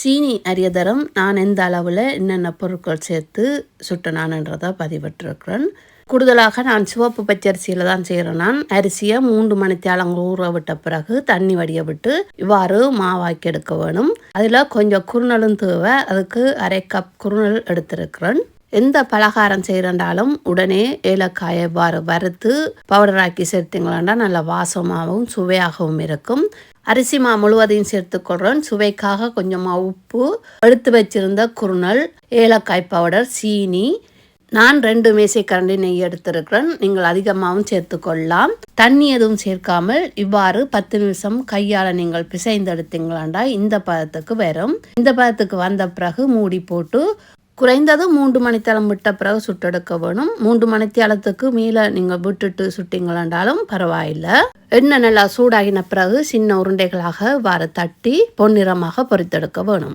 சீனி அரியதரம் நான் எந்த அளவில் என்னென்ன பொருட்கள் சேர்த்து சுட்டினான்ன்றதை பதிவிட்டிருக்கிறேன். கூடுதலாக நான் சிவப்பு பச்சரிசியில் தான் செய்கிறேன் நான். அரிசியை மூன்று மணித்தியாலம் ஊற விட்ட பிறகு தண்ணி வடிய விட்டு இவ்வாறு மாவாக்கி எடுக்க வேணும். அதில் கொஞ்சம் குறுநலும் தேவை. அதுக்கு அரை கப் குறுநல் எடுத்திருக்கிறேன். எந்த பலகாரம் செய்கிறண்டாலும் உடனே ஏலக்காயை இவ்வாறு வறுத்து பவுடராக்கி சேர்த்திங்களா நல்ல வாசமாகவும் சுவையாகவும் இருக்கும். அரிசி மா முழுவதையும் சேர்த்துக்கொள்கிறோம் சுவைக்காக கொஞ்சமாக உப்பு எடுத்து வச்சிருந்த குருணல் ஏலக்காய் பவுடர் சீனி. நான் ரெண்டு மேசைக்கரண்டி நெய் எடுத்திருக்கிறேன். நீங்கள் அதிகமாகவும் சேர்த்துக்கொள்ளலாம் தண்ணி எதுவும் சேர்க்காமல் இவ்வாறு பத்து நிமிஷம் கையால் நீங்கள் பிசைந்தெடுத்தீங்களாண்டா இந்த பதத்துக்கு வரும். இந்த பதத்துக்கு வந்த பிறகு மூடி போட்டு குறைந்தது மூன்று மணித்தளம் விட்ட பிறகு சுட்டெடுக்க வேணும். மூன்று மணித்தளத்துக்கு மேலே நீங்கள் விட்டுட்டு சுட்டிங்களாண்டாலும் பரவாயில்லை. எண்ணெய் நல்லா சூடாகின பிறகு சின்ன உருண்டைகளாக வார தட்டி பொன்னிறமாக பொறித்தெடுக்க வேணும்.